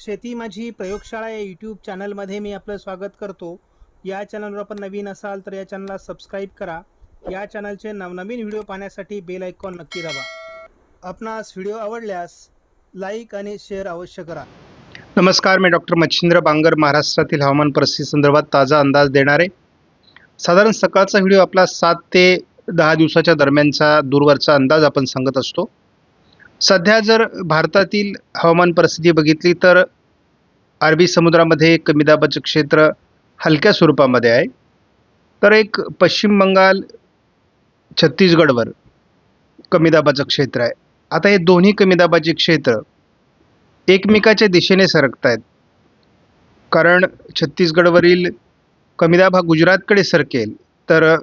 शेती माझी प्रयोगशाळा या यूट्यूब चॅनलमध्ये मी आपलं स्वागत करतो. या चॅनलवर आपण नवीन असाल तर या चॅनलला सबस्क्राईब करा. या चॅनलचे नवनवीन व्हिडिओ पाहण्यासाठी बेल आयकॉन नक्की दाबा. आपणास व्हिडिओ आवडल्यास लाईक आणि शेअर अवश्य करा. नमस्कार मी डॉक्टर मच्छिंद्र बांगर महाराष्ट्रातील हवामान परिस्थिती संदर्भात ताजा अंदाज देणार. आहे साधारण सकाळचा व्हिडिओ आपला सात ते दहा दिवसाच्या दरम्यानचा दूरवरचा अंदाज आपण सांगत असतो. सध्या जर भारतातील हवामान परिस्थिती बघितली तर अरबी समुद्रामध्ये कमी दाबाचं क्षेत्र हलक्या स्वरूपामध्ये आहे. तर एक पश्चिम बंगाल छत्तीसगडवर कमी दाबाचं क्षेत्र आहे. आता हे दोन्ही कमी दाबाचे क्षेत्र एकमेकाच्या दिशेने सरकत आहेत कारण छत्तीसगडवरील कमी दाब हा गुजरातकडे सरकेल तर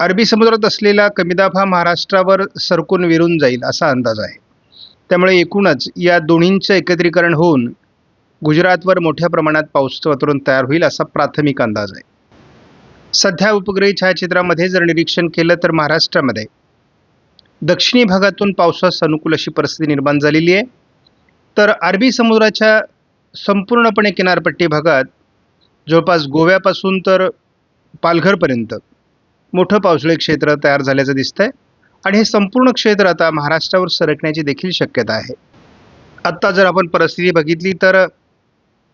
अरबी समुद्रात असलेला कमी दाब हा महाराष्ट्रावर सरकून विरून जाईल असा अंदाज आहे. त्यामुळे एकूणच या दोन्हींचं एकत्रीकरण होऊन गुजरातवर मोठ्या प्रमाणात पाऊसचं वातावरण तयार होईल असा प्राथमिक अंदाज आहे. सध्या उपग्रही छायाचित्रामध्ये जर निरीक्षण केलं तर महाराष्ट्रामध्ये दक्षिणी भागातून पावसास अनुकूल अशी परिस्थिती निर्माण झालेली आहे. तर अरबी समुद्राच्या संपूर्णपणे किनारपट्टी भागात जवळपास गोव्यापासून तर पालघरपर्यंत मोठं पावसाळी क्षेत्र तयार झाल्याचं दिसतंय आणि हे संपूर्ण क्षेत्र आता महाराष्ट्रावर सरकण्याची देखील शक्यता आहे. आत्ता जर आपण परिस्थिती बघितली तर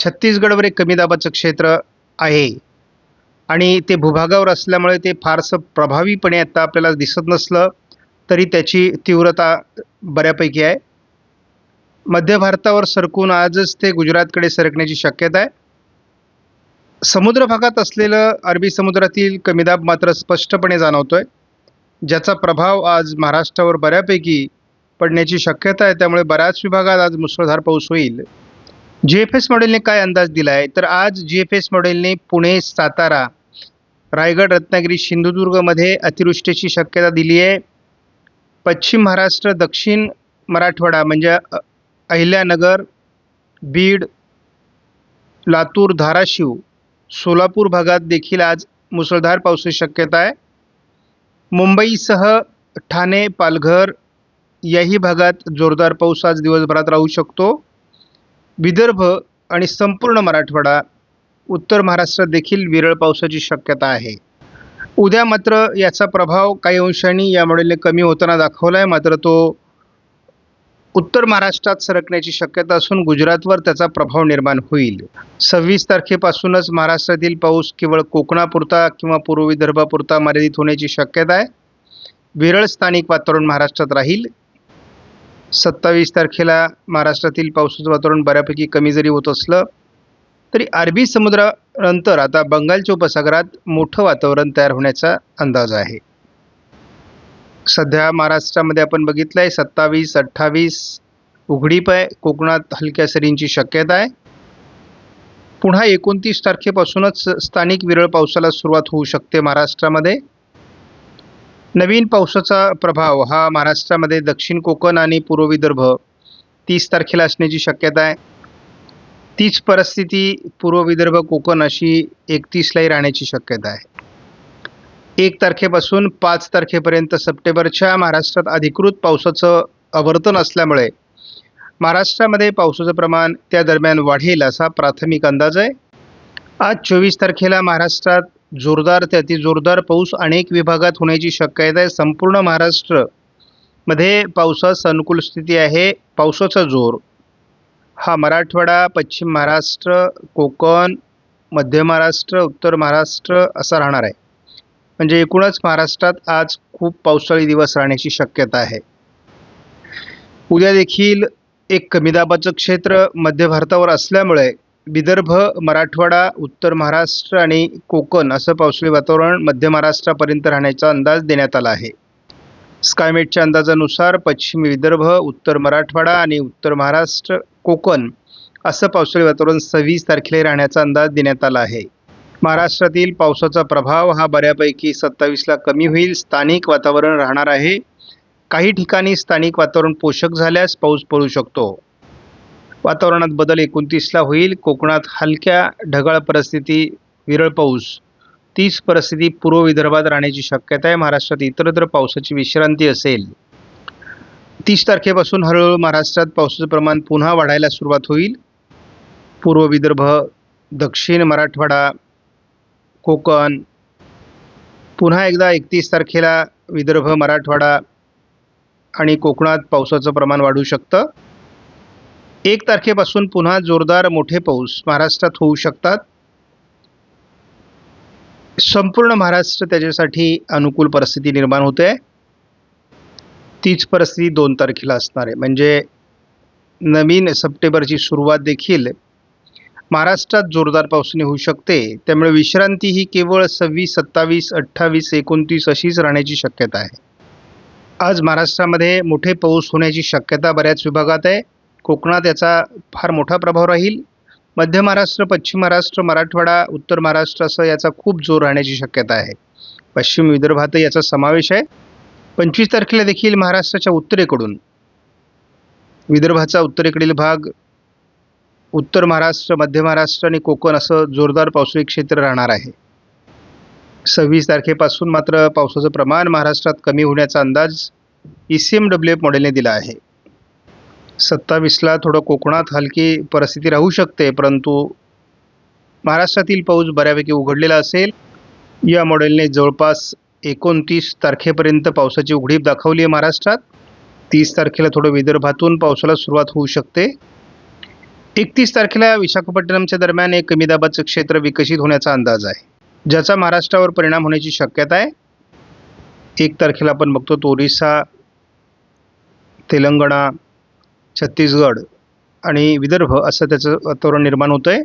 छत्तीसगडवर एक कमी दाबाचं क्षेत्र आहे आणि ते भूभागावर असल्यामुळे ते फारसं प्रभावीपणे आत्ता आपल्याला दिसत नसलं तरी त्याची तीव्रता बऱ्यापैकी आहे. मध्य भारतावर सरकून आजच ते गुजरातकडे सरकण्याची शक्यता आहे. समुद्र भागात असलेलं अरबी समुद्रातील कमीदाब मात्र स्पष्टपणे जाणवतोय. ज्याचा प्रभाव आज महाराष्ट्रावर बऱ्यापैकी पडण्याची शक्यता आहे त्यामुळे बऱ्याच विभागात आज मुसळधार पाऊस होईल. जी एफ एस मॉडेलने काय अंदाज दिला आहे तर आज जी एफ एस मॉडेलने पुणे सातारा रायगड रत्नागिरी सिंधुदुर्गमध्ये अतिवृष्टीची शक्यता दिली आहे. पश्चिम महाराष्ट्र दक्षिण मराठवाडा म्हणजे अहिल्यानगर बीड लातूर धाराशिव सोलापूर भागात देखील आज मुसळधार पावसाची शक्यता आहे. मुंबईसह ठाणे पालघर याही भागात जोरदार पाऊस आज दिवसभरात राहू शकतो. विदर्भ आणि संपूर्ण मराठवाडा उत्तर महाराष्ट्रात देखील विरळ पावसाची शक्यता आहे. उद्या मात्र याचा प्रभाव काही अंशांनी या मॉडेलने कमी होताना दाखवला आहे मात्र तो उत्तर महाराष्ट्रात सरकण्याची शक्यता असून गुजरातवर त्याचा प्रभाव निर्माण होईल. सव्वीस तारखेपासूनच महाराष्ट्रातील पाऊस केवळ कोकणापुरता किंवा पूर्व विदर्भापुरता मर्यादित होण्याची शक्यता आहे. विरळ स्थानिक वातावरण महाराष्ट्रात राहील. सत्तावीस तारखेला महाराष्ट्रातील पावसाचं वातावरण बऱ्यापैकी कमी जरी होत असलं तरी अरबी समुद्रानंतर आता बंगालच्या उपसागरात मोठं वातावरण तयार होण्याचा अंदाज आहे. सध्या महाराष्ट्रामध्ये आपण बघितलं आहे सत्तावीस अठ्ठावीस उघडीप आहे कोकणात हलक्या सरींची शक्यता आहे. पुन्हा एकोणतीस तारखेपासूनच स्थानिक विरळ पावसाला सुरुवात होऊ शकते महाराष्ट्रामध्ये. नवीन पावसाचा प्रभाव हा महाराष्ट्रामध्ये दक्षिण कोकण आणि पूर्व विदर्भ तीस तारखेला असण्याची शक्यता आहे. तीच परिस्थिती पूर्व विदर्भ कोकण अशी एकतीसलाही राहण्याची शक्यता आहे. एक तारखेपासून पाच तारखेपर्यंत सप्टेंबरच्या महाराष्ट्रात अधिकृत पावसाचं आवर्तन असल्यामुळे महाराष्ट्रामध्ये पावसाचं प्रमाण त्या दरम्यान वाढेल असा प्राथमिक अंदाज आहे. आज चोवीस तारखेला महाराष्ट्रात जोरदार ते अतिजोरदार पाऊस अनेक विभागात होण्याची शक्यता आहे. संपूर्ण महाराष्ट्रमध्ये पावसास अनुकूल स्थिती आहे. पावसाचा जोर हा मराठवाडा पश्चिम महाराष्ट्र कोकण मध्य महाराष्ट्र उत्तर महाराष्ट्र असा राहणार आहे. म्हणजे एकूणच महाराष्ट्रात आज खूप पावसाळी दिवस राहण्याची शक्यता आहे. उद्या देखील एक कमी दाबाचं क्षेत्र मध्य भारतावर असल्यामुळे विदर्भ मराठवाडा उत्तर महाराष्ट्र आणि कोकण असं पावसाळी वातावरण मध्य महाराष्ट्रापर्यंत राहण्याचा अंदाज देण्यात आला आहे. स्कायमेटच्या अंदाजानुसार पश्चिम विदर्भ उत्तर मराठवाडा आणि उत्तर महाराष्ट्र कोकण असं पावसाळी वातावरण सव्वीस तारखेला राहण्याचा अंदाज देण्यात आला आहे. महाराष्ट्रातील पावसाचा प्रभाव हा बऱ्यापैकी सत्तावीसला कमी होईल. स्थानिक वातावरण राहणार आहे. काही ठिकाणी स्थानिक वातावरण पोषक झाल्यास पाऊस पडू शकतो. वातावरणात बदल एकोणतीसला होईल. कोकणात हलक्या ढगाळ परिस्थिती विरळ पाऊस. तीच परिस्थिती पूर्व विदर्भात राहण्याची शक्यता आहे. महाराष्ट्रात इतरत्र पावसाची विश्रांती असेल. तीस तारखेपासून हळूहळू महाराष्ट्रात पावसाचं प्रमाण पुन्हा वाढायला सुरुवात होईल. पूर्व विदर्भ दक्षिण मराठवाडा कोकण. पुन्हा एकदा एकतीस तारखेला विदर्भ मराठवाडा आणि कोकणात पावसाचं प्रमाण वाढू शकतं. एक तारखेपासून पुन्हा जोरदार मोठे पाऊस महाराष्ट्रात होऊ शकतात. संपूर्ण महाराष्ट्र त्याच्यासाठी अनुकूल परिस्थिती निर्माण होते. तीच परिस्थिती दोन तारखेला असणार आहे. म्हणजे नवीन सप्टेंबरची सुरुवात देखील महाराष्ट्रात जोरदार पावसाने होऊ शकते. त्यामुळे विश्रांती ही केवळ सव्वीस सत्तावीस अठ्ठावीस एकोणतीस अशीच राहण्याची शक्यता आहे. आज महाराष्ट्रामध्ये मोठे पाऊस होण्याची शक्यता बऱ्याच विभागात आहे. कोकणात याचा फार मोठा प्रभाव राहील. मध्य महाराष्ट्र पश्चिम महाराष्ट्र मराठवाडा उत्तर महाराष्ट्र असं याचा खूप जोर राहण्याची शक्यता आहे. पश्चिम विदर्भातही याचा समावेश आहे. पंचवीस तारखेला देखील महाराष्ट्राच्या उत्तरेकडून. विदर्भाचा उत्तरेकडील भाग उत्तर महाराष्ट्र मध्य महाराष्ट्र आणि कोकण असं जोरदार पावसाळी क्षेत्र राहणार आहे. सव्वीस तारखेपासून मात्र पावसाचं प्रमाण महाराष्ट्रात कमी होण्याचा अंदाज E C M W F मॉडेलने दिला आहे. सत्तावीसला थोडं कोकणात हलकी परिस्थिती राहू शकते परंतु महाराष्ट्रातील पाऊस बऱ्यापैकी उघडलेला असेल. या मॉडेलने जवळपास एकोणतीस तारखेपर्यंत पावसाची उघडीप दाखवली आहे महाराष्ट्रात. तीस तारखेला थोडं विदर्भातून पावसाला सुरुवात होऊ शकते. एकतीस तारखेला विशाखापट्टणमच्या दरम्यान एक कमी दाबाचं क्षेत्र विकसित होण्याचा अंदाज आहे ज्याचा महाराष्ट्रावर परिणाम होण्याची शक्यता आहे. एक तारखेला आपण बघतो तो ओरिसा तेलंगणा छत्तीसगड आणि विदर्भ असं त्याचं वातावरण निर्माण होतं आहे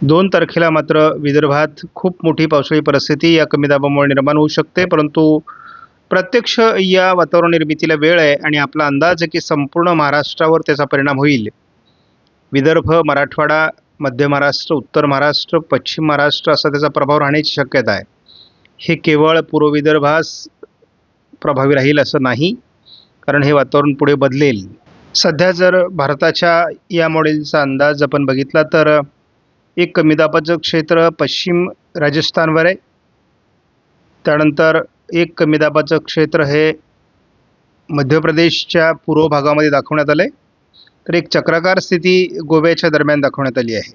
दोन तारखेला मात्र विदर्भात खूप मोठी पावसाळी परिस्थिती या कमी दाबामुळे निर्माण होऊ शकते परंतु प्रत्यक्ष या वातावरण निर्मितीला वेळ आहे आणि आपला अंदाज आहे की संपूर्ण महाराष्ट्रावर त्याचा परिणाम होईल. विदर्भ मराठवाडा मध्य महाराष्ट्र उत्तर महाराष्ट्र पश्चिम महाराष्ट्र असा त्याचा प्रभाव राहण्याची शक्यता आहे. हे केवळ पूर्व विदर्भास प्रभावी राहील असं नाही कारण हे वातावरण पुढे बदलेल. सध्या जर भारताच्या या मॉडेलचा अंदाज आपण बघितला तर एक कमी दाबाचं क्षेत्र पश्चिम राजस्थानवर आहे. त्यानंतर एक कमी दाबाचं क्षेत्र हे मध्य प्रदेशच्या पूर्व भागामध्ये दाखवण्यात आलं आहे तर एक चक्राकार स्थिती गोव्याच्या दरम्यान दाखवण्यात आली आहे.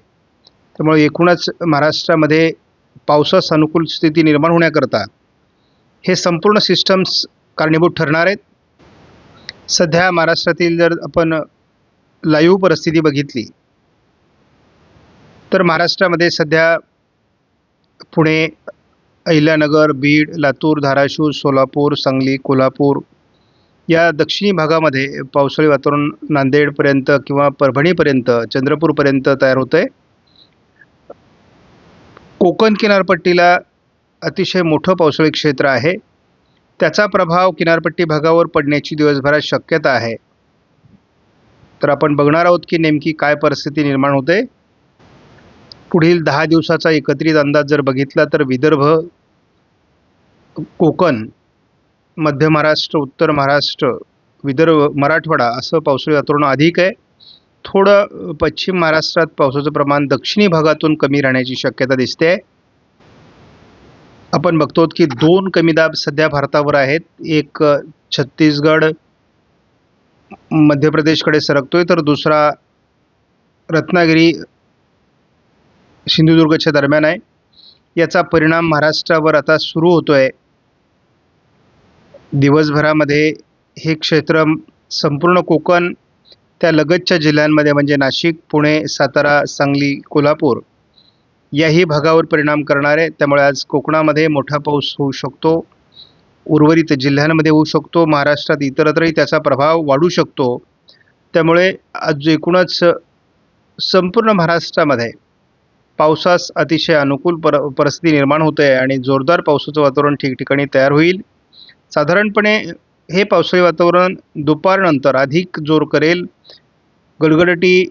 त्यामुळे एकूणच महाराष्ट्रामध्ये पावसास अनुकूल स्थिती निर्माण होण्याकरता हे संपूर्ण सिस्टम्स कारणीभूत ठरणार आहेत. सध्या महाराष्ट्रातील जर आपण लाईव्ह परिस्थिती बघितली तर महाराष्ट्रामध्ये सध्या पुणे अहिल्यानगर बीड लातूर धाराशिव सोलापूर सांगली कोल्हापूर या दक्षिणी भागामध्ये पावसाळी वातावरण नांदेडपर्यंत किंवा परभणीपर्यंत चंद्रपूरपर्यंत तयार होतं आहे कोकण किनारपट्टीला अतिशय मोठं पावसाळी क्षेत्र आहे. त्याचा प्रभाव किनारपट्टी भागावर पडण्याची दिवसभरात शक्यता आहे. तर आपण बघणार आहोत की नेमकी काय परिस्थिती निर्माण होते. पुढील दहा दिवसाचा एकत्रित अंदाज जर बघितला तर विदर्भ कोकण मध्य महाराष्ट्र उत्तर महाराष्ट्र विदर्भ मराठवाडा असं पावसाळी वातावरण अधिक आहे. थोडं पश्चिम महाराष्ट्रात पावसाचं प्रमाण दक्षिणी भागातून कमी राहण्याची शक्यता दिसते आहे. आपण बघतो की दोन कमी दाब सध्या भारतावर आहेत. एक छत्तीसगड मध्य प्रदेशकडे सरकतोय तर दुसरा रत्नागिरी सिंधुदुर्गच्या दरम्यान आहे. याचा परिणाम महाराष्ट्रावर आता सुरू होतो आहे दिवसभरामध्ये हे क्षेत्र संपूर्ण कोकण त्या लगतच्या जिल्ह्यांमध्ये म्हणजे नाशिक पुणे सातारा सांगली कोल्हापूर याही भागावर परिणाम करणार आहे त्यामुळे आज कोकणामध्ये मोठा पाऊस होऊ शकतो उर्वरित जिल्ह्यांमध्ये होऊ शकतो महाराष्ट्रात इतरत्रही त्याचा प्रभाव वाढू शकतो. त्यामुळे आज एकूणच संपूर्ण महाराष्ट्रामध्ये पावसास अतिशय अनुकूल पर परिस्थिती निर्माण होते आहे आणि जोरदार पावसाचं वातावरण ठिकठिकाणी तयार होईल. साधारणपणे हे पावसाळी वातावरण दुपारनंतर अधिक जोर करेल. गडगडटी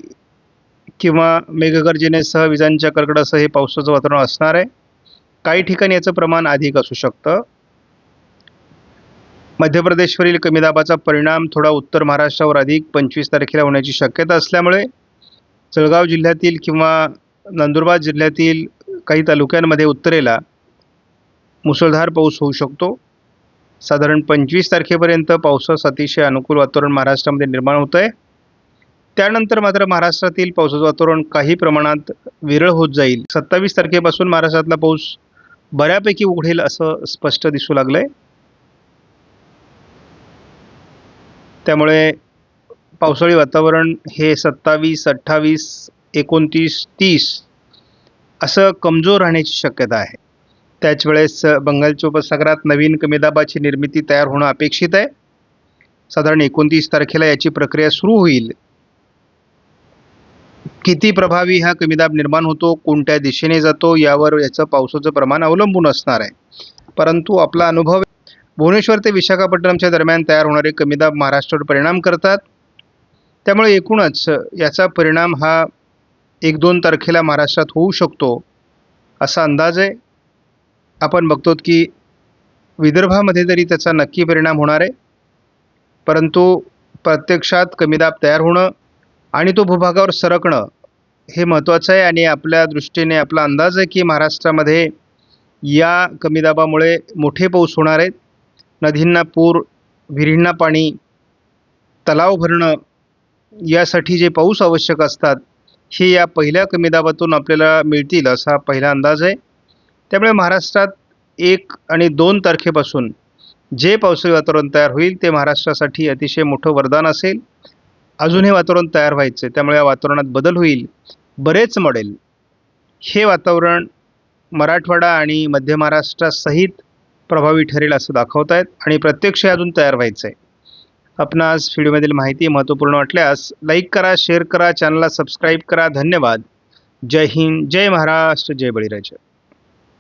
किंवा मेघगर्जनेसह विजांच्या कडकडासह हे पावसाचं वातावरण असणार आहे. काही ठिकाणी याचं प्रमाण अधिक असू शकतं. मध्य प्रदेशवरील कमी दाबाचा परिणाम थोडा उत्तर महाराष्ट्रावर अधिक पंचवीस तारखेला होण्याची शक्यता असल्यामुळे जळगाव जिल्ह्यातील किंवा नंदुरबार जिल्ह्यातील काही तालुक्यांमध्ये उत्तरेला मुसळधार पाऊस होऊ शकतो. साधारण पंचवीस तारखेपर्यंत पावसास अतिशय अनुकूल वातावरण महाराष्ट्रामध्ये निर्माण होतं आहे त्यानंतर मात्र महाराष्ट्रातील पावसाचं वातावरण काही प्रमाणात विरळ होत जाईल. सत्तावीस तारखेपासून महाराष्ट्रातला पाऊस बऱ्यापैकी उघडेल असं स्पष्ट दिसू लागलं आहे त्यामुळे पावसाळी वातावरण हे सत्तावीस अठ्ठावीस एकोणतीस तीस असं कमजोर राहण्याची शक्यता आहे. त्याच वेळेस बंगालच्या उपसागरात नवीन कमी दाबाची निर्मिती तयार होणं अपेक्षित आहे. साधारण एकोणतीस तारखेला याची प्रक्रिया सुरू होईल. किती प्रभावी हा कमी दाब निर्माण होतो कोणत्या दिशेने जातो यावर याचं पावसाचं प्रमाण अवलंबून असणार आहे. परंतु आपला अनुभव भुवनेश्वर ते विशाखापट्टणमच्या दरम्यान तयार होणारे कमी दाब महाराष्ट्रावर परिणाम करतात. त्यामुळे एकूणच याचा परिणाम हा एक दोन तारखेला महाराष्ट्रात होऊ शकतो असा अंदाज आहे. आपण बघतो की विदर्भामध्ये तरी त्याचा नक्की परिणाम होणार आहे परंतु प्रत्यक्षात कमी दाब तयार होणं आणि तो भूभागावर सरकणं हे महत्त्वाचं आहे आणि आपल्या दृष्टीने आपला अंदाज आहे की महाराष्ट्रामध्ये या कमी दाबामुळे मोठे पाऊस होणार आहेत. नदींना पूर विहिरींना पाणी तलाव भरणं यासाठी जे पाऊस आवश्यक असतात हे या पहिल्या कमी दाबातून आपल्याला मिळतील असा पहिला अंदाज आहे. त्यामुळे महाराष्ट्रात एक आणि दोन तारखेपासून जे पावसाळी वातावरण तयार होईल ते महाराष्ट्रासाठी अतिशय मोठं वरदान असेल. अजून हे वातावरण तयार व्हायचं आहे त्यामुळे या वातावरणात बदल होईल. बरेच मॉडेल हे वातावरण मराठवाडा आणि मध्य महाराष्ट्रासहित प्रभावी ठरेल असं दाखवत आहेत आणि प्रत्यक्ष अजून तयार व्हायचं आहे आपणास व्हिडिओमधील माहिती महत्त्वपूर्ण वाटल्यास लाईक करा शेअर करा चॅनलला सबस्क्राईब करा. धन्यवाद. जय हिंद जय महाराष्ट्र जय बळीराजा.